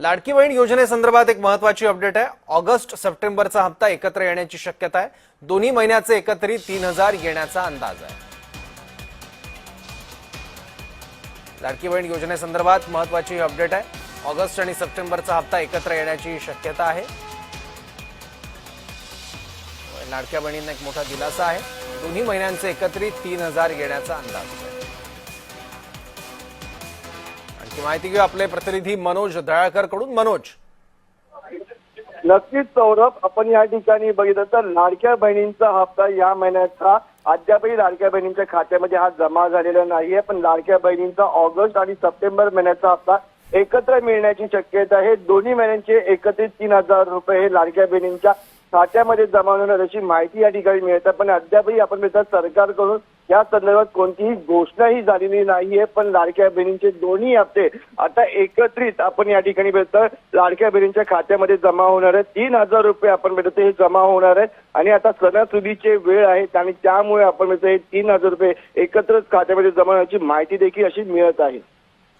लाडकी बहीण योजनेसंदर्भात एक महत्वाची अपडेट आहे. ऑगस्ट सप्टेंबरचा हप्ता एकत्र येण्याची शक्यता आहे. दोन्ही महिन्याचे एकत्रित तीन हजार येण्याचा अंदाज आहे. लाडकी बहीण योजनेसंदर्भात महत्वाची अपडेट आहे. ऑगस्ट आणि सप्टेंबरचा हप्ता एकत्र येण्याची शक्यता आहे. लाडक्या बहिणींना एक मोठा दिलासा आहे. दोन्ही महिन्यांचे एकत्रित तीन हजार येण्याचा अंदाज आहे. माहिती घेऊ. आपले प्रतिनिधी मनोज दळाळकरकडून मनोज. नक्कीच सौरभ. आपण या ठिकाणी बघितलं तर लाडक्या बहिणींचा हप्ता या महिन्याचा अद्यापही लाडक्या बहिणींच्या खात्यामध्ये हा जमा झालेला नाहीये. पण लाडक्या बहिणींचा ऑगस्ट आणि सप्टेंबर महिन्याचा हप्ता एकत्र मिळण्याची शक्यता आहे. दोन्ही महिन्यांचे एकत्रित तीन हजार रुपये हे लाडक्या बहिणींच्या खात्यामध्ये जमा होणार अशी माहिती या ठिकाणी मिळते. पण अद्यापही आपण मिळतात सरकारकडून या संदर्भात कोणतीही घोषणाही झालेली नाहीये पण लाडक्या बहिणींचे दोन्ही हप्ते आता एकत्रित आपण या ठिकाणी भेटतो लाडक्या बहिणींच्या खात्यामध्ये जमा होणार आहे तीन हजार रुपये आपण भेटतो हे जमा होणार आहे आणि आता सणासुदीचे वेळ आहेत आणि त्यामुळे आपण हे तीन हजार रुपये एकत्रच खात्यामध्ये जमा होण्याची माहिती देखील अशी मिळत आहे.